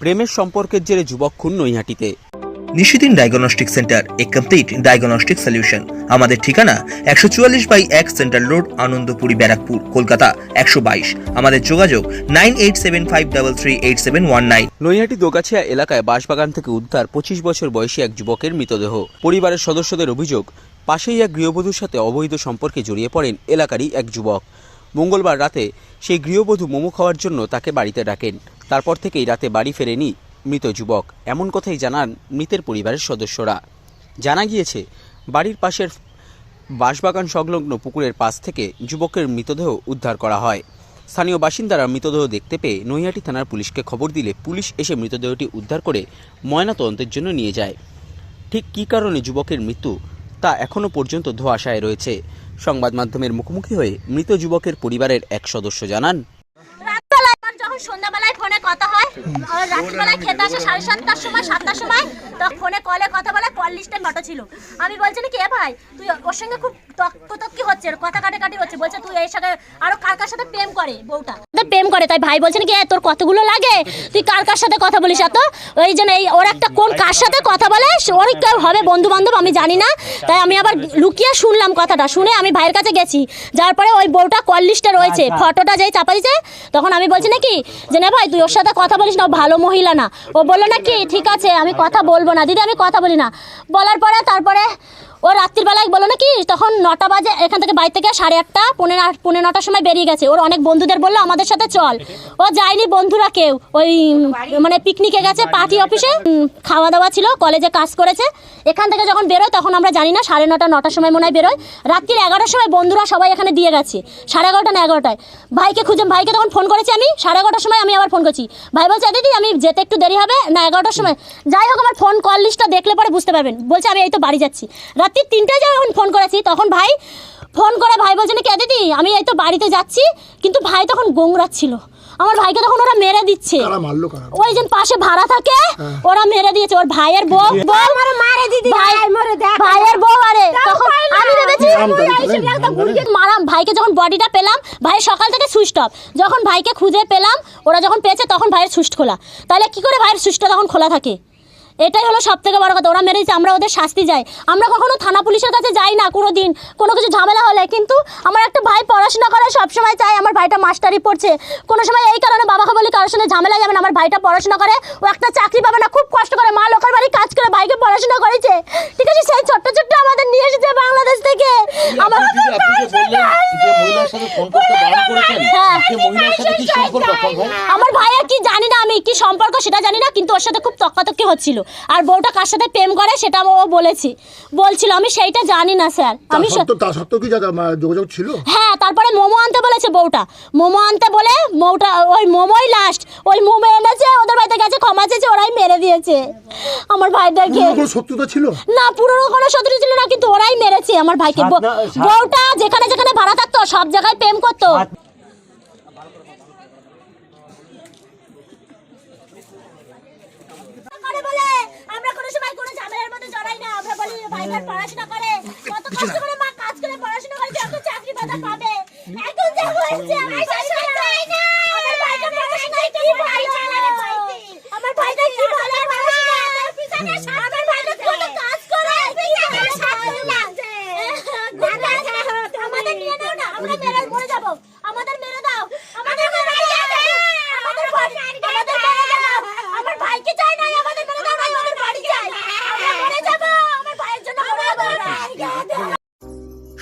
প্রেমের সম্পর্কের জেরে যুবক খুন নৈহাটিতে। Nishidin diagnostic centre a complete diagnostic solution আমাদের ঠিকানা একশো চুয়াল্লিশ বাই এক সেন্ট্রাল রোড আনন্দপুরি ব্যারাকপুর কলকাতা একশো বাইশ। আমাদের যোগাযোগ nine eight seven five double three eight seven one nine. Naihati Dogachhia এলাকায় বাঁশবাগান থেকে উদ্ধার পঁচিশ বছর বয়সী এক যুবকের মৃতদেহ। পরিবারের সদস্যদের অভিযোগ পাশেই এক গৃহবধূর সাথে অবৈধ সম্পর্কে জড়িয়ে পড়েন এলাকারই এক যুবক। মঙ্গলবার রাতে সেই গৃহবধূ মোমো খাওয়ার জন্য তাকে বাড়িতে ডাকেন। তারপর থেকেই রাতে বাড়ি ফেরেনি মৃত যুবক। এমন কথাই জানান মৃতের পরিবারের সদস্যরা। জানা গিয়েছে, বাড়ির পাশের বাঁশবাগান সংলগ্ন পুকুরের পাশ থেকে যুবকের মৃতদেহ উদ্ধার করা হয়। স্থানীয় বাসিন্দারা মৃতদেহ দেখতে পেয়ে নৈহাটি থানার পুলিশকে খবর দিলে পুলিশ এসে মৃতদেহটি উদ্ধার করে ময়নাতদন্তের জন্য নিয়ে যায়। ঠিক কী কারণে যুবকের মৃত্যু তা এখনও পর্যন্ত ধোঁয়াশায় রয়েছে? সংবাদ মাধ্যমের মুখোমুখি হয়ে মৃত যুবকের পরিবারের এক সদস্য জানান। যখন সন্ধ্যাবেলায় ফোনে কথা হয় রাত্রিবেলায় খেতে আসে সাড়ে সাতটার সময় সাতটার সময়, তখন ফোনে কলে কথা বলে কল লিস্টে মটো ছিল। আমি বলছি নাকি এ ভাই, তুই ওর সঙ্গে খুব তক্কি হচ্ছে কথা হচ্ছে। বলছে তুই এই সাথে আরও কার কার সাথে প্রেম করে বউটা? প্রেম করে তাই ভাই বলছে নাকি তোর কতগুলো লাগে? তুই কার কার সাথে কথা বলিস এত? ওই জন্য এই ওর একটা কোন কার সাথে কথা বলে সে- ওর কেউ হবে বন্ধু বান্ধব আমি জানি না। তাই আমি আবার লুকিয়ে শুনলাম কথাটা শুনে আমি ভাইয়ের কাছে গেছি। যার পরে ওই বউটা কল লিস্টে রয়েছে ফটোটা যেই চাপা দিয়েছে তখন আমি বলছি নাকি যে না ভাই তুই ওর সাথে কথা বলিস না ও ভালো মহিলা না। ও বলল নাকি ঠিক আছে আমি কথা বলব না দিদি আমি কথা বলি না। বলার পরে তারপরে ও রাত্রিবেলায় বলো নাকি তখন নটা বাজে, এখান থেকে বাড়ি থেকে সাড়ে আটটা পনেরো পনেরো নটার সময় বেরিয়ে গেছে। ওর অনেক বন্ধুদের বলল, আমাদের সাথে চল। ও যায়নি বন্ধুরা কেউ। ওই মানে পিকনিকে গেছে পার্টি অফিসে খাওয়া দাওয়া ছিল কলেজে কাজ করেছে। এখান থেকে যখন বেরোয়, তখন আমরা জানি না, সাড়ে নটা, নটার সময় মনে হয় বেরোয়। রাত্রির এগারোটার সময় বন্ধুরা সবাই এখানে দিয়ে গেছে, সাড়ে এগারোটা না এগারোটায়। ভাইকে খুঁজে, ভাইকে তখন ফোন করেছি আমি, সাড়ে এগারোটার সময় আমি আবার ফোন করছি। ভাই বলছে দিদি, আমি যেতে একটু দেরি হবে, না এগারোটার সময়? যাই হোক, আমার ফোন কল লিস্টটা দেখলে পরে বুঝতে পারবেন। বলছে, আমি এই তো বাড়ি যাচ্ছি। রাত্রি তিনটায় যখন ফোন করেছি তখন ভাই ফোন করে ভাই বলছে না কে দিদি আমি এই তো বাড়িতে যাচ্ছি। কিন্তু ভাই তখন গোংরাচ্ছিল আমার ভাইকে তখন ওরা মেরে দিচ্ছে। ওই যে পাশে ভাড়া থাকে ওরা মেরে দিয়েছে। ওর ভাইয়ের বউ বউ মারে দিদি ভাই মরে ভাইয়ের বউ আরে তখন আমি ভেবেছি? মারাম। ভাইকে যখন বডিটা পেলাম ভাই সকাল থেকে সুইচ অফ। যখন ভাইকে খুঁজে পেলাম ওরা যখন পেয়েছে তখন ভাইয়ের সুইচ খোলা। তাহলে কি করে ভাইয়ের সুইচটা তখন খোলা থাকে? এটাই হলো সব থেকে বড় কথা। ওরা মেরেছে আমরা ওদের শাস্তি যাই আমরা কখনো থানা পুলিশের কাছে যাই না কোনো দিন কোনো কিছু ঝামেলা হলে কিন্তু আমার একটা ভাই পড়াশোনা করে সবসময় চাই আমার ভাইটা মাস্টারি পড়ছে। কোনো সময় এই কারণে বাবাকে বলি কারোর সঙ্গে ঝামেলা যাবে না আমার ভাইটা পড়াশোনা করে। ও একটা চাকরি পাবে না খুব কষ্ট করে। মা লোকের বাড়ি কাজ করে ভাইকে পড়াশোনা করেছে। ঠিক আছে সেই ছোট্ট ছোট্ট আমাদের নিয়ে এসেছে বাংলাদেশ থেকে। আমার আমার ভাইয়ের কি জানি না আমি কি সম্পর্ক সেটা জানি না কিন্তু ওর সাথে খুব তক্কাতক্কি হচ্ছিল। আর বউটা কার সাথে প্রেম করে সেটা ও বলেছি। বলছিল আমি সেইটা জানি না স্যার। আমি তা সত্ত্বেও কি যোগাযোগ ছিল? হ্যাঁ তারপরে মোমো আনতে বলেছে বউটা। মোমো আনতে বলে মৌটা ওই মোমোই লাস্ট ওই মোমো এনেছে ওদের বাড়িতে গেছে ক্ষমা চেয়েছে ওরাই মেরে দিয়েছে। আমার ভাইটাকে শত্রুতা ছিল? না পুরনো কোনো শত্রু ছিল না কিন্তু ওরাই মেরেছে আমার ভাইকে। বউটা যেখানে যেখানে ভাড়া থাকতো সব জায়গায় প্রেম করতো করে বলে আমরা কোনো সময় কোনো ঝামেলার মধ্যে জড়াই ভাইটার পড়াশোনা করে। কত কষ্ট করে মা কাজ করে পড়াশোনা করেছে এখন চাকরি বাদা পাবে। এখন যা হয়েছে আমার শাশুড়ি না। আমার ভাইটা পড়াশোনায় কি ভালো আমার ভাইটা কি ভালো পড়াশোনা আমার ভাইটা কত কাজ করে কি ভালো শাশুড়ি লাগছে আমাদের নিয়ে নাও না আমরা মেরে মরে যাব আমাদের মেরে দাও আমাদের মেরে দাও আমাদের বাড়ি আমাদের মেরে দাও আমার ভাইকে চাই না আমাদের মেরে দাও ভাই আমাদের বাড়ি চাই আমরা মরে যাব আমার ভাইয়ের জন্য মরে যাব